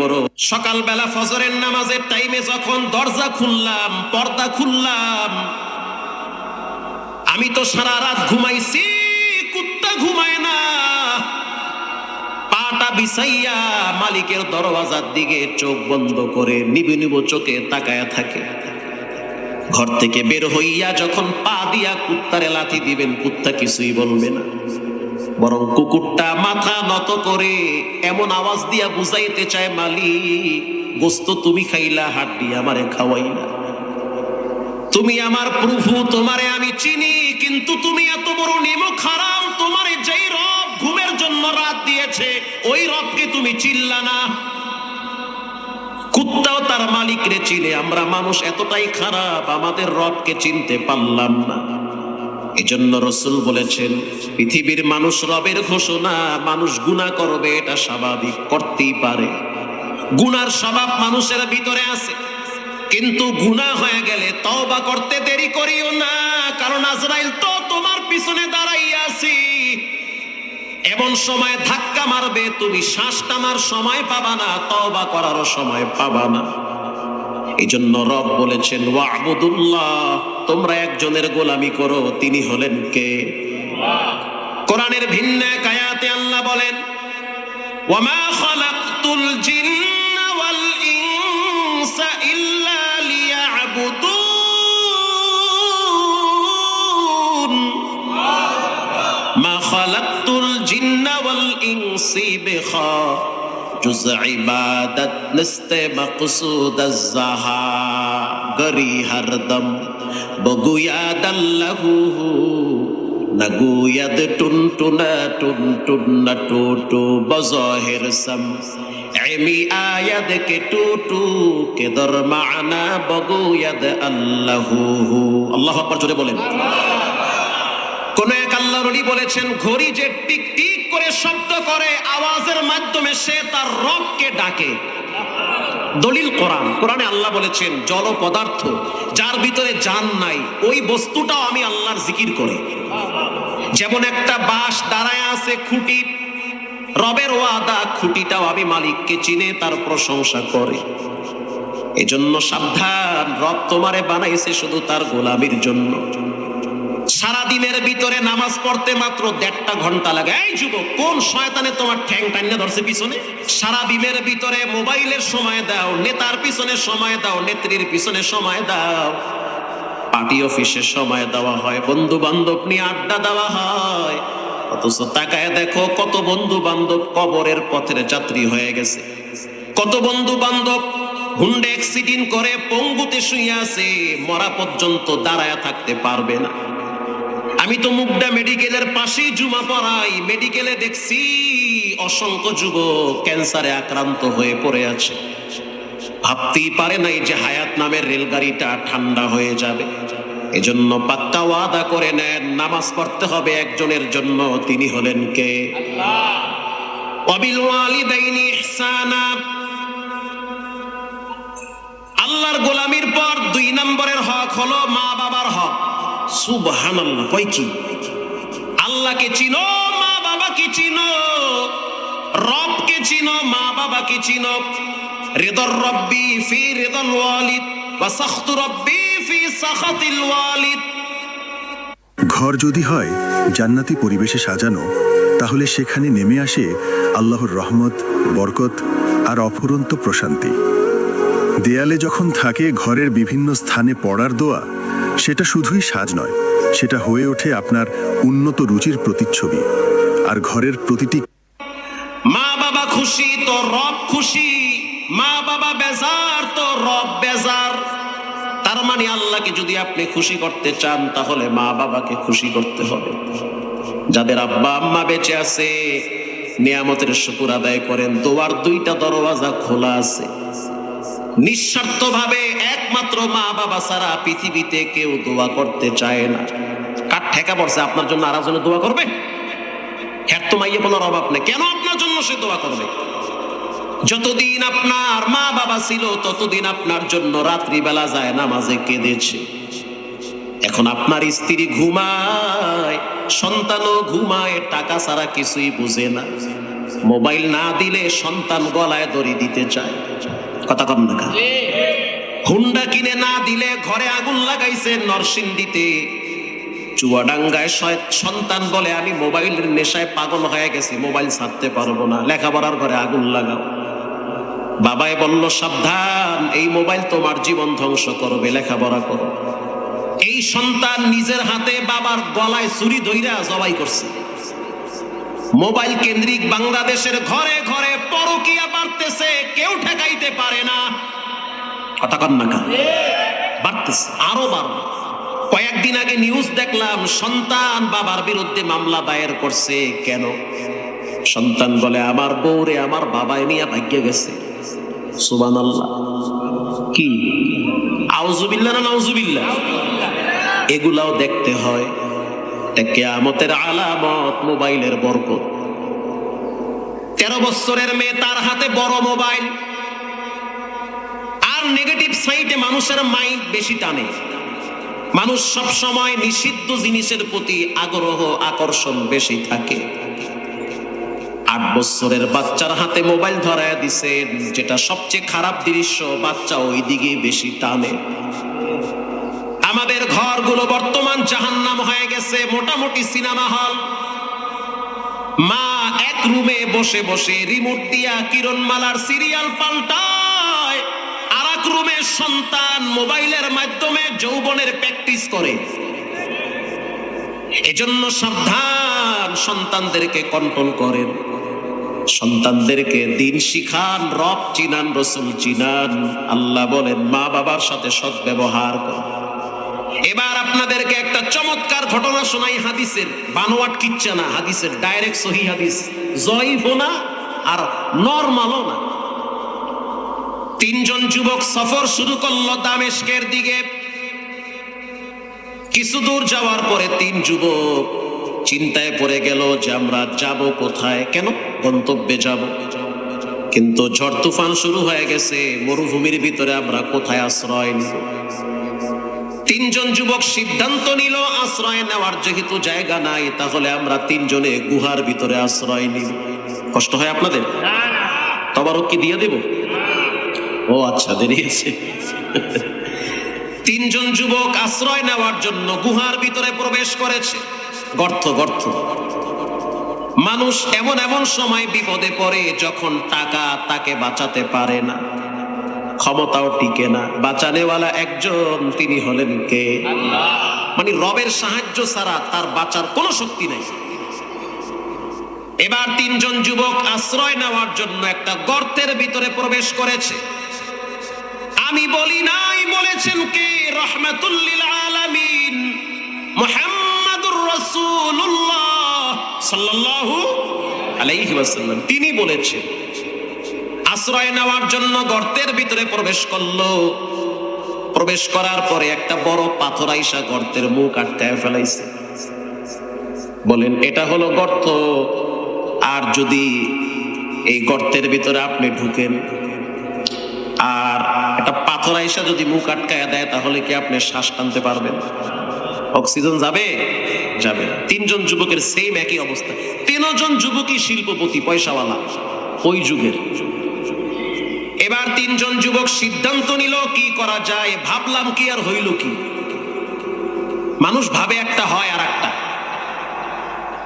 করো। সকালবেলা ফজরের নামাজের টাইমে যখন দরজা খুললাম, পর্দা খুললাম, আমি তো সারা রাত ঘুমাইছি, কুত্তা ঘুমায় না। পাটা বিছাইয়া মালিকের দরওয়াজার দিকে চোখ বন্ধ করে নিবি নিব চোখে তাকায়া থাকে। ঘর থেকে বের হইয়া যখন পা দিয়া কুত্তারে লাথি দিবেন, কুত্তা কিছুই বলবে না। বরং কুকুরটা মাথা নত করে এমন আওয়াজ দিয়া বুঝাইতে চায়, মালিক, গোস্ত তুমি খাইলা, হাড্ডি আমারে খাওয়াইলা। তুমি আমার প্রভু, তোমারে আমি চিনি, কিন্তু তুমি এত বড় নিমক খারাও তোমারে যেই রব ঘুমের জন্য রাত দিয়েছে, ওই রবকে তুমি চিল্লা না। কুত্তাও তার মালিক রে চিনে, আমরা মানুষ এতটাই খারাপ, আমাদের রবকে চিনতে পারলাম না। এজন্য রসুল বলেছেন, পৃথিবীর মানুষ রবের ঘোষণা, মানুষ গুণা করবে, এটা স্বাভাবিক, করতেই পারে। গুনার স্বভাব মানুষের ভিতরে আছে। কিন্তু গুনাহ হয়ে গেলে তওবা করতে দেরি করিও না, কারণ আজরাইল তো তোমার পিছনে দাঁড়াইয়া আছি। এমন সময় ধাক্কা মারবে, তুমি শ্বাস টানার সময় পাবা না, তওবা করারও সময় পাবা না। এই জন্য রব বলেছেন, ওয়াবুদুল্লাহ, তোমরা একজনের গোলামি করো, তিনি হলেন কে? কোরআনের ভিন্ন এক আয়াতে আল্লাহ বলেন, ওয়ামা খালাকতুল জিন্না ওয়াল ইনসা ইল্লা লিয়াবুদুন। মা খালাকতুল জিন্না ওয়াল ইনসি বিখা। جز عبادت نست مقصود الزہا گری ہر دم بگویاد اللہ نگوید ٹن ٹنا ٹن ٹن نٹو ٹو بظاہر سم عمی آید کے ٹو ٹو کے در معنا بگوید اللہ اللہ اکبر جڑے بولیں কোন এক بولے چھن ঘড়ি جے ٹک ٹک করে শব্দ করে আওয়াজের মাধ্যমে সে তার রবকে ডাকে। দলিল কোরআন। কোরআনে আল্লাহ বলেছেন, জল পদার্থ যার ভিতরে জান নাই, ওই বস্তুটাও আমি আল্লাহর জিকির করে। যেমন একটা বাঁশ দাঁড়ায় আছে খুঁটি, রবের ওয়াদা, খুঁটিটাও আমি মালিককে চিনে তার প্রশংসা করে। এজন্য সাবধান, রব তোমারে বানাইছে শুধু তার গোলামির জন্য। সারা দিনের ভিতরে নামাজ পড়তে মাত্র দেড়টা ঘণ্টা লাগে। এই যুবক, কোন শয়তানে তোমার ঠ্যাং টাইনা ধরছে পিছনে? সারা দিনের ভিতরে মোবাইলের সময় দাও, নেতার পিছনে সময় দাও, নেত্রীর পিছনে সময় দাও। পার্টি অফিসে সময় দেওয়া হয় বন্ধু বান্ধব নিয়ে আড্ডা দেওয়া হয়। অথচ তাকায় দেখো কত বন্ধু বান্ধব কবরের পথের যাত্রী হয়ে গেছে। কত বন্ধু বান্ধব হুন্ডে অ্যাক্সিডেন্ট করে পঙ্গুতে শুয়ে আছে, মরা পর্যন্ত দাঁড়ায় থাকতে পারবে না। আমি তো মুগদা মেডিকেলের পাশেই জুমা পড়াই। মেডিকেলে দেখছি অসংখ্য যুবক ক্যান্সারে আক্রান্ত হয়ে পড়ে আছে। ভাবতেই পারে নাই যে হায়াত নামের রেলগাড়িটা ঠান্ডা হয়ে যাবে। এজন্য পাক্কা ওয়াদা করে নেন, নামাজ পড়তে হবে একজনের জন্য, তিনি হলেন কে? আল্লাহর গোলামির পর দুই নম্বরের হক হলো মা বাবার হক। সুবহানাল্লাহ। কয় কি আল্লাহকে চিনো, মা বাবাকে চিনো, রবকে চিনো, মা বাবাকে চিনো। রিদর রব্বি ফি রিদল ওয়ালিদ, ওয়া সাখতু রব্বি ফি সাখাতিল ওয়ালিদ। ঘর যদি হয়, জান্নাতি পরিবেশে সাজানো, তাহলে সেখানে নেমে আসে আল্লাহর রহমত, বরকত আর অফুরন্ত প্রশান্তি। দেয়ালে যখন থাকে ঘরের বিভিন্ন স্থানে পড়ার দোয়া সেটা শুধুই সাজ নয়, সেটা হয়ে ওঠে আপনার উন্নত রুচির প্রতিচ্ছবি। আর ঘরের প্রতিটি মা বাবা খুশি, তো রব খুশি। মা বাবা বেজার, তো রব বেজার। তার মানে আল্লাহকে যদি আপনি খুশি করতে চান, তাহলে মা বাবাকে খুশি করতে হবে। যাদের আব্বা আম্মা বেঁচে আছে, নিয়ামতের শুকুর আদায় করেন, দোয়ার দুইটা দরওয়াজা খোলা আছে। নিঃস্বার্থ ভাবে একমাত্র মা বাবা ছাড়া পৃথিবীতে কেউ দোয়া করতে চায় না। কার ঠেকা পড়ছে? আপনার জন্য আর একজনে দোয়া করবে? হ্যাঁ তো মাইয়ে বলার অভাব নেই। কেন আপনার জন্য সে দোয়া করবে? যতদিন আপনার মা বাবা ছিল, ততদিন আপনার জন্য রাত্রিবেলা যায় নামাজে কেঁদেছে। এখন আপনার স্ত্রী ঘুমায়, সন্তানও ঘুমায়, টাকা ছাড়া কিছুই বুঝে না। মোবাইল না দিলে সন্তান গলায় দড়ি দিতে চায়। কথা কম না হুন্ডা কিনে না দিলে ঘরে আগুন লাগাইছে নরসিংদীতে। চুয়াডাঙ্গায় সন্তান বলে আমি মোবাইলের নেশায় পাগল হয়ে গেছি মোবাইল ছাড়তে পারব না লেখাপড়ার ঘরে আগুন লাগাও। বাবাই বলল সাবধান এই মোবাইল তোমার জীবন ধ্বংস করবে লেখাপড়া করো। এই সন্তান নিজের হাতে বাবার গলায় ছুরি ধইরা জবাই করছে। মোবাইল কেন্দ্রিক বাংলাদেশের ঘরে ঘরে পরকিয়া বাড়তেছে, কেউ ঠেকাইতে পারে না। কথা? বাড়তেছে, আরও বাড়বে। কয়েকদিন আগে নিউজ দেখলাম, সন্তান বাবার বিরুদ্ধে মামলা দায়ের করছে। কেন? সন্তান বলে, আমার বউরে আমার বাবাই নিয়ে ভাগ্যে গেছে। সুবান আল্লাহ কি? আউজুবিল্লা না এগুলাও দেখতে হয়। কেয়ামতের আলামত মোবাইলের বরকত। তেরো বছরের মেয়ে তার হাতে বড় মোবাইল। আর নেগেটিভ সাইডে মানুষের মাইন্ড বেশি টানে। মানুষ সব সময় নিষিদ্ধ জিনিসের প্রতি আগ্রহ, আকর্ষণ বেশি থাকে। আট বছরের বাচ্চার হাতে মোবাইল ধরায় দিছে, যেটা সবচেয়ে খারাপ দৃশ্য, বাচ্চা ওই দিকে বেশি টানে। আমাদের ঘরগুলো বর্তমান জাহান্নাম হয়ে গেছে, মোটামুটি সিনেমা হল। মা এক রুমে বসে বসে রিমোট দিয়া কিরণমালার সিরিয়াল পাল্টায়। আর এক রুমে সন্তান মোবাইলের মাধ্যমে যৌবনের প্র্যাকটিস করে। এজন্য সাবধান, সন্তানদেরকে কন্ট্রোল করেন। সন্তানদেরকে দিন শিখান, রব চিনান, রসুল চিনান। আল্লাহ বলেন মা বাবার সাথে সদ্ব্যবহার কর। এবার আপনাদেরকে একটা চমৎকার ঘটনা শোনাই হাদিসের। বানোয়াট কিচ্ছা না, হাদিসের ডাইরেক্ট সহি হাদিস। জয়ীফও না আর নর্মালও না। তিনজন যুবক সফর শুরু করল দামেস্কের দিকে। কিছু দূর যাওয়ার পরে তিন যুবক চিন্তায় পড়ে গেল যে আমরা যাব কোথায়, কেন গন্তব্যে যাব। কিন্তু ঝড় তুফান শুরু হয়ে গেছে, মরুভূমির ভিতরে আমরা কোথায় আশ্রয় নিব? তিনজন যুবক সিদ্ধান্ত নিল, আশ্রয় নেওয়ার যেহেতু জায়গা নাই, তাহলে আমরা তিনজনে গুহার ভিতরে আশ্রয় নিব কষ্ট হয় আপনাদের? তবারও কি দিয়ে দেব? ও আচ্ছা দেরি আছে। তিনজন যুবক আশ্রয় নেওয়ার জন্য গুহার ভিতরে প্রবেশ করেছে। গর্ত গর্ত। মানুষ এমন এমন সময় বিপদে পড়ে যখন টাকা তাকে বাঁচাতে পারে না। ক্ষমতাও টিকে না। বাঁচানেওয়ালা একজন, তিনি হলেন কে? মানে রবের সাহায্য ছাড়া তার বাঁচার কোনো শক্তি নেই। এবার তিনজন যুবক আশ্রয় নেওয়ার জন্য একটা গর্তের ভিতরে প্রবেশ করেছে। আমি বলি নাই, বলেছেন কে? রহমাতুল্লিল আলামিন। মুহাম্মাদুর রাসূলুল্লাহ সাল্লাল্লাহু আলাইহি ওয়াসাল্লাম। তিনি বলেছেন আশ্রয় নেওয়ার জন্য গর্তের ভিতরে প্রবেশ করল। প্রবেশ করার পরে একটা বড় পাথর আইসা গর্তের মুখ আটকায় ফেলাইছে। বলেন, এটা হলো গর্ত। আর যদি এই গর্তের ভিতরে আপনি ঢুকেন, আর একটা পাথর আইসা যদি মুখ আটকায় দেয়, তাহলে কি আপনি শ্বাস টানতে পারবেন? অক্সিজেন যাবে? যাবে। তিনজন যুবকের সেম একই অবস্থা। তিনজন যুবকই শিল্পপতি, পয়সাওয়ালা। ওই যুগের। তিনজন যুবক সিদ্ধান্ত নিল, কি করা যায়? ভাবলাম, কি আর হইল কি? মানুষ ভাবে একটা হয় আর একটা।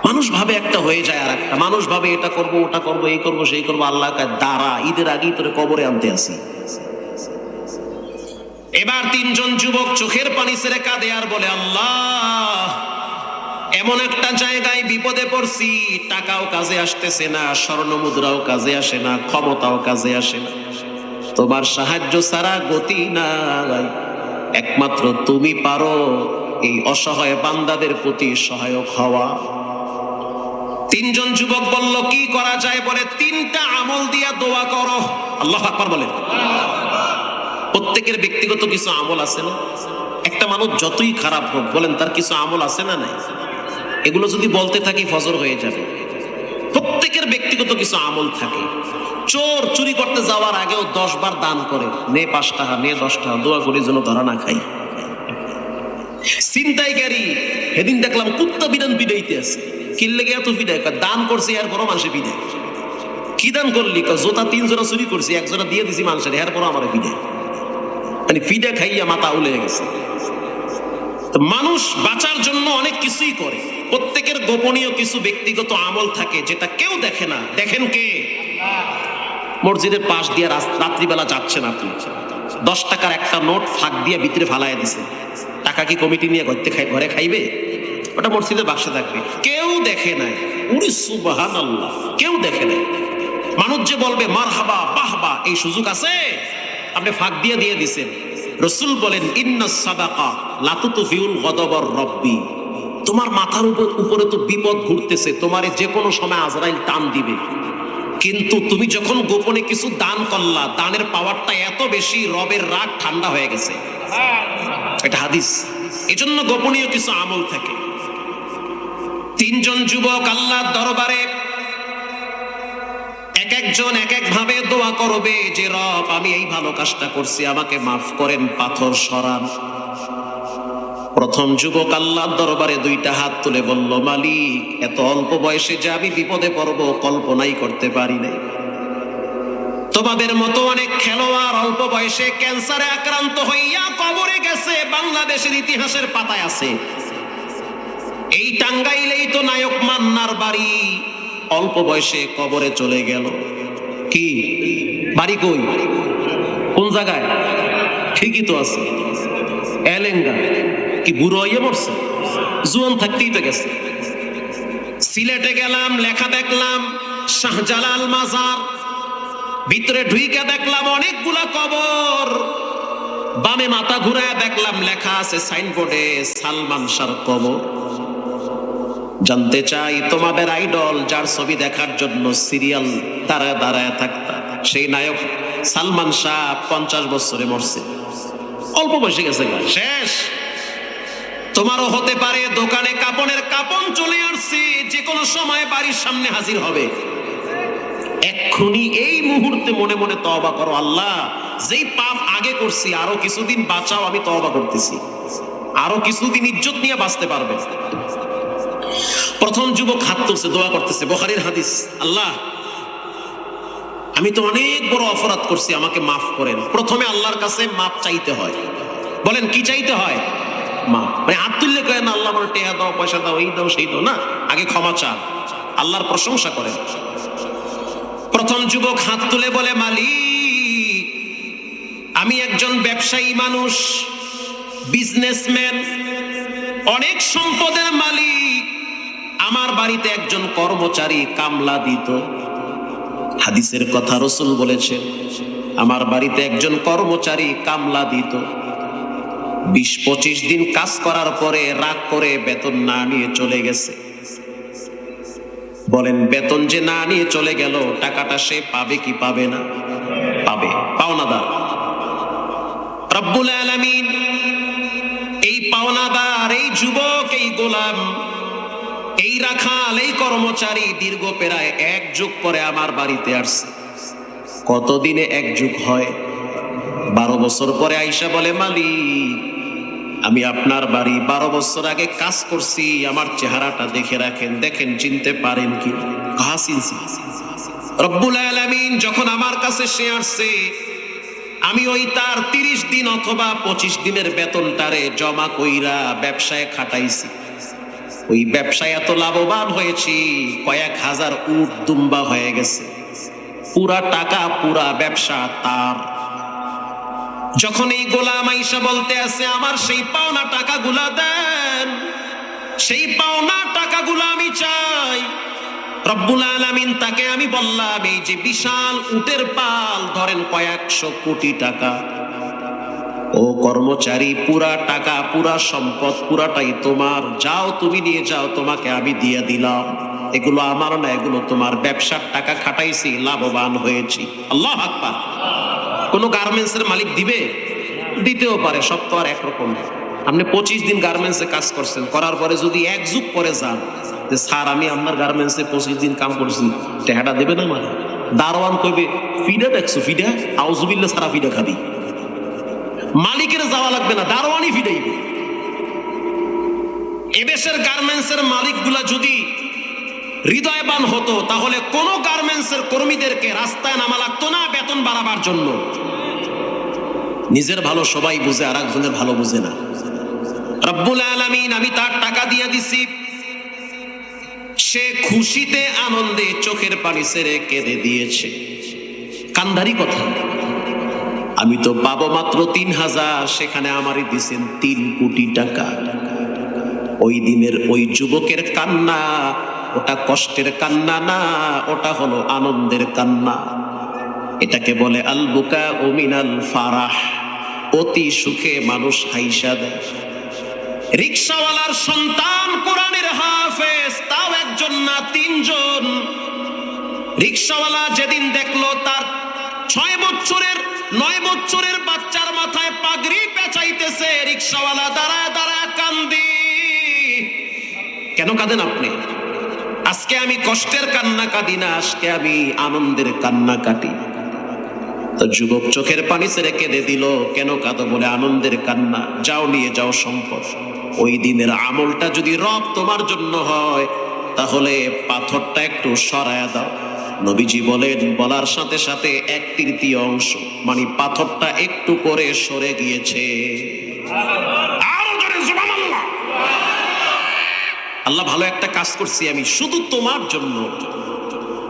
মানুষ ভাবে একটা হয়ে যায় আর একটা। মানুষ ভাবে এটা করব, ওটা করব, এই করব, সেই করব আল্লাহ দ্বারা ঈদের আগেই তোরে কবরে আনতে আসি। এবার তিনজন যুবক চোখের পানি ছেড়ে কাঁদে আর বলে, আল্লাহ, এমন একটা জায়গায় বিপদে পড়ছি, টাকাও কাজে আসতেছে না, স্বর্ণ মুদ্রাও কাজে আসে না, ক্ষমতাও কাজে আসে না। তোমার সাহায্য ছাড়া গতি নাই। একমাত্র তুমি পারো এই অসহায় বান্দাদের প্রতি সহায়ক হওয়া। তিনজন যুবক বলল, কি করা যায়? বলে, তিনটা আমল দিয়া দোয়া করো। আল্লাহ আকবার বলে। প্রত্যেকের ব্যক্তিগত কিছু আমল আছে না? একটা মানুষ যতই খারাপ হোক, বলেন, তার কিছু আমল আছে না নাই? এগুলো যদি বলতে থাকি, ফজর হয়ে যাবে। প্রত্যেকের ব্যক্তিগত কিছু আমল থাকে। চোর চুরি করতে যাওয়ার আগেও দশ বার দান করে। নে পাঁচ টাকা নে দশ টাকা দোয়া করি যেন ধরা না খাই। ছিনতাইকারী সেদিন দেখলাম কুত্তা বিধান পিড়াইতে আছে। কিনলে গিয়ে পিড়ায় কয়, দান করছে আর বড় মানুষে পিড়ায় কি দান করলি? জোতা তিন জোড়া চুরি করছি এক দিয়ে দিছি মানুষের এরপর আমার ফিডে মানে ফিডে খাইয়া মাথা উলে গেছে। মানুষ বাঁচার জন্য অনেক কিছুই করে। প্রত্যেকের গোপনীয় কিছু ব্যক্তিগত আমল থাকে যেটা কেউ দেখে না। দেখেন কে? মসজিদের পাশ দিয়ে রাত্রিবেলা যাচ্ছেন আপনি। দশ টাকার একটা নোট ফাঁক দিয়ে ভিতরে ফালায় দিছে। টাকা কি কমিটি নিয়ে ঘরতে খাই ঘরে খাইবে? ওটা মসজিদের বাক্সে থাকবে। কেউ দেখে নাই। উড়ি সুবাহান আল্লাহ কেউ দেখে নাই। মানুষ যে বলবে মার হাবা বাহবা এই সুযোগ আছে? আপনি ফাঁক দিয়ে দিয়ে দিছেন। রসুল বলেন, ইন্না সাদাকা লাতুতু ফিউল গদবর রব্বি তোমার মাথার উপর উপরে তো বিপদ ঘুরতেছে, তোমারে যে কোনো সময় আজরাইল টান দিবে। কিন্তু তুমি যখন গোপনে কিছু দান করলা, দানের পাওয়ারটা এত বেশি, রবের রাগ ঠান্ডা হয়ে গেছে। এটা হাদিস। এজন্য গোপনীয় কিছু আমল থাকে। তিনজন যুবক আল্লাহর দরবারে এক একজন এক এক ভাবে দোয়া করবে যে, রব, আমি এই ভালো কাজটা করছি, আমাকে মাফ করেন, পাথর সরান। প্রথম যুবক আল্লাহর দরবারে দুইটা হাত তুলে বলল, মালিক, এত অল্প বয়সে যে আমি বিপদে পড়ব, কল্পনাই করতে পারি নাই। তোমাদের মতো অনেক খেলোয়াড় অল্প বয়সে ক্যান্সারে আক্রান্ত হইয়া কবরে গেছে, বাংলাদেশের ইতিহাসের পাতায় আছে। এই টাঙ্গাইলেই তো নায়ক মান্নার বাড়ি। অল্প বয়সে কবরে চলে গেল। কি? বাড়ি কই? কোন জায়গায়? ঠিকই তো আছে। এলেঙ্গা। কি বুড়ো হইয়া মরছে? জুয়ান থাকতেই তো গেছে। সিলেটে গেলাম, লেখা দেখলাম, শাহজালাল মাজার। ভিতরে ঢুইকে দেখলাম অনেকগুলা কবর। বামে মাথা ঘুরায় দেখলাম লেখা আছে সাইনবোর্ডে, সালমান শাহর কবর। জানতে চাই তোমাদের আইডল যার ছবি দেখার জন্য সিরিয়াল দাঁড়ায় দাঁড়ায় থাকতা। সেই নায়ক সালমান শাহ পঞ্চাশ বছরে মরছে। অল্প বয়সে গেছে শেষ! তোমারও হতে পারে দোকানে কাপনের কাপন চলে আসছে যে কোনো সময় বাড়ির সামনে হাজির হবে। এক্ষুনি এই মুহূর্তে মনে মনে তওবা করো, আল্লাহ, যেই পাপ আগে করছি, আরও কিছুদিন বাঁচাও, আমি তওবা করতেছি। আরও কিছুদিন ইজ্জত নিয়ে বাঁচতে পারবে। প্রথম যুবক হাত তুলছে, দোয়া করতেছে, বখারির হাদিস, আল্লাহ, আমি তো অনেক বড় অপরাধ করছি, আমাকে মাফ করেন। প্রথমে আল্লাহর কাছে মাপ চাইতে হয়। বলেন, কি চাইতে হয়? মা। মানে হাত তুললে কয়, না, আল্লাহ আমার টেহা দাও, পয়সা দাও, এই দাও, সেই দাও। না, আগে ক্ষমা চান। আল্লাহর প্রশংসা করেন। প্রথম যুবক হাত তুলে বলে, মালিক, আমি একজন ব্যবসায়ী মানুষ, বিজনেসম্যান, অনেক সম্পদের মালিক। আমার বাড়িতে একজন কর্মচারী কামলা দিত। হাদিসের কথা রসুল বলেছেন, আমার বাড়িতে একজন কর্মচারী কামলা দিত। বিশ পঁচিশ দিন কাজ করার পরে রাগ করে বেতন না নিয়ে চলে গেছে। বলেন, বেতন যে না নিয়ে চলে গেল, টাকাটা সে পাবে কি পাবে না? পাবে। পাওনাদার। রব্বুল আলামিন, এই পাওনাদার, এই যুবক, এই গোলাম, এই রাখাল, এই কর্মচারী দীর্ঘ প্রায় এক যুগ পরে আমার বাড়িতে আসছে। কতদিনে এক যুগ হয়? বারো বছর পরে আইসা বলে, মালিক, আমি আপনার বাড়ি বারো বছর আগে কাজ করছি, আমার চেহারাটা দেখে রাখেন, দেখেন, চিনতে পারেন কি চিনছি রব্বুল আলামিন যখন আমার কাছে সে আসছে, আমি ওই তার তিরিশ দিন অথবা পঁচিশ দিনের বেতনটারে জমা কইরা ব্যবসায় খাটাইছি। ওই ব্যবসায় এত লাভবান হয়েছি, কয়েক হাজার উট দুম্বা হয়ে গেছে। পুরা টাকা, পুরা ব্যবসা তার। যখন এই গোলাম আইসা বলতে আছে, আমার সেই পাওনা টাকাগুলা দেন। সেই পাওনা টাকাগুলো আমি চাই। রব্বুল আলামিন তাকে আমি বললাম, এই যে বিশাল উটের পাল, ধরেন কয়েকশো কোটি টাকা। ও কর্মচারী, পুরা টাকা, পুরা সম্পদ, পুরাটাই তোমার। যাও তুমি নিয়ে যাও, তোমাকে আমি দিয়ে দিলাম। এগুলো আমার না, এগুলো তোমার। ব্যবসার টাকা খাটাইছি, লাভবান হয়েছি। আল্লাহ আকবার। কোন গার্মেন্টস এর মালিক দিবে? দিতেও পারে, সব তো আর একরকম আপনি পঁচিশ দিন গার্মেন্টসে কাজ করছেন, করার পরে যদি এক যুগ পরে যান, যে স্যার, আমি আপনার গার্মেন্টসে পঁচিশ দিন কাম করছি, টেহাটা দেবে না মানে দারোয়ান কইবে, ফিডা দেখছ, ফিডা? আউজুবিল্লা সারা ফিডা খাবি। মালিকের যাওয়া লাগবে না, দারোয়ানই ফিডাইবে। এদেশের গার্মেন্টস এর মালিকগুলা যদি হৃদয়বান হতো, তাহলে কোন গার্মেন্টসের কর্মীদেরকে রাস্তায় নামা লাগতো না বেতন বাড়াবার জন্য? নিজের ভালো সবাই বুঝে আর একজনের ভালো বুঝে না। রব্বুল আলামিন, আমি তার টাকা দিয়ে দিছি। সে খুশিতে, আনন্দে চোখের পানি ছেড়ে কেঁদে দিয়েছে। কান্দারি কথা। আমি তো পাবো মাত্র তিন হাজার, সেখানে আমারই দিছেন তিন কোটি টাকা। ওই দিনের ওই যুবকের কান্না ওটা কষ্টের কান্না না, ওটা হলো আনন্দের কান্না। এটাকে বলে আল বুকা ও মিনাল ফারাহ। অতি সুখে মানুষ হাইসা দেয়। রিক্সাওয়ালার সন্তান কোরআনের হাফেজ, তাও একজন না তিনজন। রিক্সাওয়ালা যেদিন দেখল তার ছয় বছরের, নয় বছরের বাচ্চার মাথায় পাগড়ি পেঁচাইতেছে, রিক্সাওয়ালা দাঁড়ায় দাঁড়ায় কান্দি। কেন কাঁদেন আপনি? আজকে আমি কষ্টের কান্না কাঁদি না, আজকে আমি আনন্দের কান্না কাটি তো যুবক চোখের পানি ছেড়ে কেঁদে দিল, কেন কাঁদো বলে আনন্দের কান্না? যাও, নিয়ে যাও সম্পদ। ওই দিনের আমলটা যদি রব তোমার জন্য হয়, তাহলে পাথরটা একটু সরায়া দাও। নবীজি বলেন, বলার সাথে সাথে এক তৃতীয় অংশ মানে পাথরটা একটু করে সরে গিয়েছে। আল্লাহ ভালো একটা কাজ করছি আমি শুধু তোমার জন্য।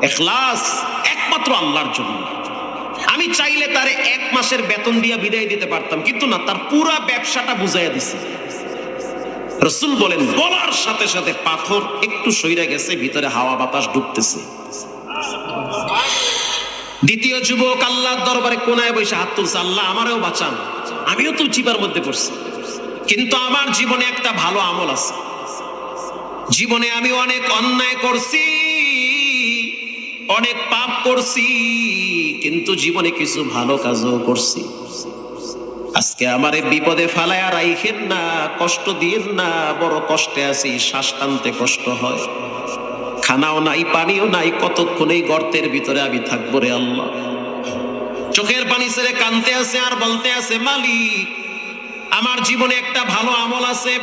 এখলাস একমাত্র আল্লাহর জন্য। আমি চাইলে তারে এক মাসের বেতন দিয়া বিদায় দিতে পারতাম, কিন্তু না, তার পুরা ব্যবসাটা বুঝাইয়া দিছি। রসুল বলেন, বলার সাথে সাথে পাথর একটু সইরা গেছে, ভিতরে হাওয়া বাতাস ঢুকতেছে দ্বিতীয় যুবক আল্লাহর দরবারে কোনায় বসে হাত তুলছে, আল্লাহ আমারও বাঁচান। আমিও তো চিপার মধ্যে পড়ছি। কিন্তু আমার জীবনে একটা ভালো আমল আছে। জীবনে আমি অনেক অন্যায় করছি, অনেক পাপ করছি, কিন্তু জীবনে কিছু ভালো কাজও করছি। আজকে আমার বিপদে ফালায়া রাইখেন না, কষ্ট দিয়েন না, বড় কষ্টে আছি, শ্বাস টানতে কষ্ট হয়। খানাও নাই, পানিও নাই, কতক্ষণ এই গর্তের ভিতরে আমি থাকব রে আল্লাহ? চোখের পানি ছেড়ে কানতে আছে আর বলতে আছে, মালিক, আমার জীবনে একটা ভালো আমল আছে।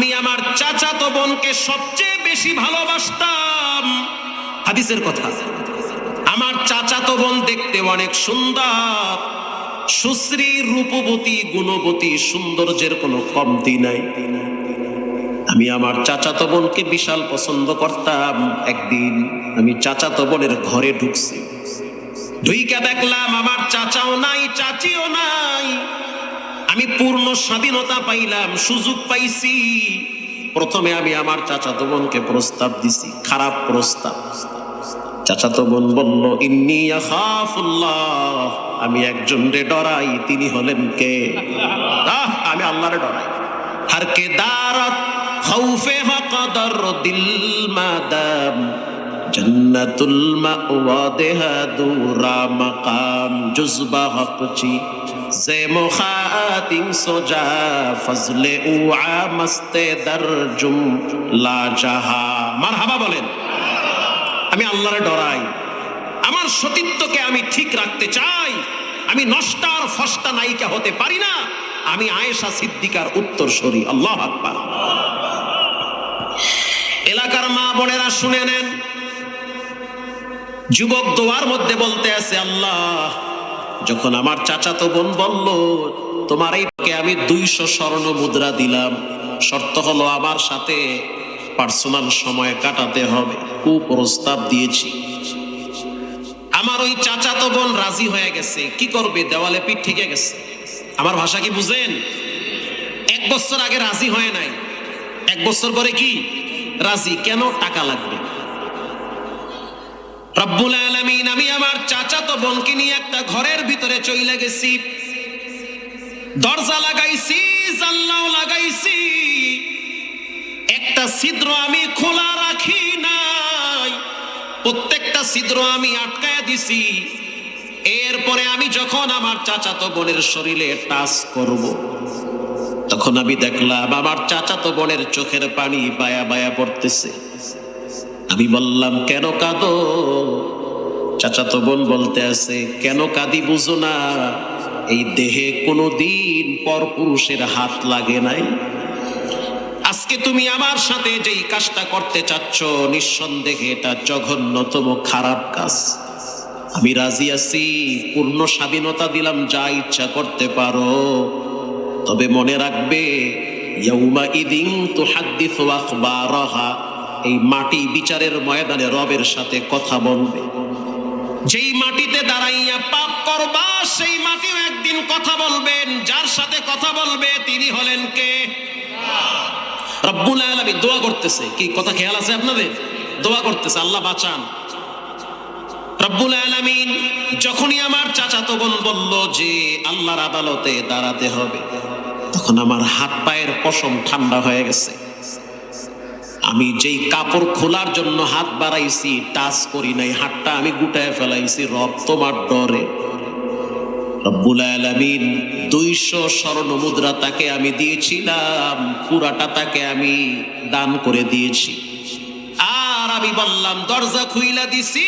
আমি আমার চাচাতো বোনকে সবচেয়ে বেশি ভালোবাসতাম। হাদিসের কথা। আমার চাচাতো বোন দেখতে অনেক সুন্দর। সুশ্রী, রূপবতী, গুণবতী, সৌন্দর্যের কোনো কমতি নাই। আমি আমার চাচাতো বোনকে বিশাল পছন্দ করতাম। একদিন আমি চাচাতো বোনের ঘরে ঢুকছি। ঢুইকা দেখলাম আমার চাচাও নাই, চাচিও নাই। আমি পূর্ণ স্বাধীনতা পাইলাম, সুযোগ পাইছি। প্রথমে আমি আমার চাচাতো বোনকে প্রস্তাব দিছি, খারাপ প্রস্তাব। চাচাতো বোন বলল, ইন্নি আমি একজন রে ডরাই, তিনি হলেন কে? আমি আল্লাহরে ডরাই। হার কে দারাত খৌফে হকদর দিল মাদাম, জন্নতুল মাওয়া দেহা দুরা মাকাম, জুজবা হকচি জে মুখাতিং সোজা, ফজলে উআ মস্তে দরজুম লা জাহা মারহাবা বলেন। আমি আল্লাহরে ডরাই। আমার সতীত্বকে আমি ঠিক রাখতে চাই। আমি নষ্টার ফষ্টা নায়িকা হতে পারি না। আমি আয়েশা সিদ্দিকার উত্তর সরি আল্লাহ আকবার। এলাকার মা বোনেরা শুনে নেন। যুবক দোয়ার মধ্যে বলতে আছে, আল্লাহ যখন আমার চাচাতো বোন বলল, তোমার এই কে আমি দুইশো স্বর্ণ মুদ্রা দিলাম। শর্ত হলো আমার সাথে পার্সোনাল সময় কাটাতে হবে। কুপ্রস্তাব দিয়েছি। আমার ওই চাচাতো বোন রাজি হয়ে গেছে। কি করবে? দেওয়ালে পিঠ ঠিকে গেছে। আমার ভাষা কি বুঝেন? এক বছর আগে রাজি হয় নাই। এক বছর পরে কি? রাজি। কেন টাকা লাগবে? রব্বুল আলামিন, আমি আমার চাচাতো বোনকে নিয়ে একটা ঘরের ভিতরে চইলে গেছি। দরজা লাগাইছি, জানলাও লাগাইছি। একটা ছিদ্র আমি খোলা রাখি নাই। প্রত্যেকটা ছিদ্র আমি আটকায় দিছি। এরপরে আমি যখন আমার চাচাতো বোনের শরীরে টাচ করব, তখন আমি দেখলাম আমার চাচাতো বোনের চোখের পানি বায়া বায়া পড়তেছে। আমি বললাম, কেন কাঁদো? চাচাতো বোন বলতে আছে, কেন কাঁদি বুঝো না, এই দেহে কোনো দিন পর পুরুষের হাত লাগে নাই। আজকে তুমি আমার সাথে যেই কাজটা করতে চাচ্ছ, নিঃসন্দেহে এটা জঘন্যতম খারাপ কাজ। আমি রাজি আছি, পূর্ণ স্বাধীনতা দিলাম, যা ইচ্ছা করতে পারো। তবে মনে রাখবে ইয়াউমা ইদিন তুহাদ্দিসু আখবারাহা এই মাটি বিচারের ময়দানে রবের সাথে কথা বলবে। যেই মাটিতে দাঁড়াইয়া পাপ করবা, সেই মাটিও একদিন কথা বলবেন। যার সাথে কথা বলবে, তিনি হলেন কে? রব্বুল আলামিন দোয়া করতেছে। কি, কথা খেয়াল আছে আপনাদের? দোয়া করতেছে, আল্লাহ বাঁচান। রব্বুল আলামিন যখনই আমার চাচাতো বোন বলল যে, আল্লাহর আদালতে দাঁড়াতে হবে, তখন আমার হাত পায়ের পশম ঠান্ডা হয়ে গেছে। আমি যেই কাপড় খোলার জন্য হাত বাড়াইছি, টাচ করি নাই, হাতটা আমি গুটায় ফেলাইছি রব তোমার ডরে। রব্বুল আলামিন দুইশো স্বর্ণ মুদ্রা তাকে আমি দিয়েছিলাম, পুরাটা তাকে আমি দান করে দিয়েছি। আর আমি বললাম, দরজা খুইলা দিছি।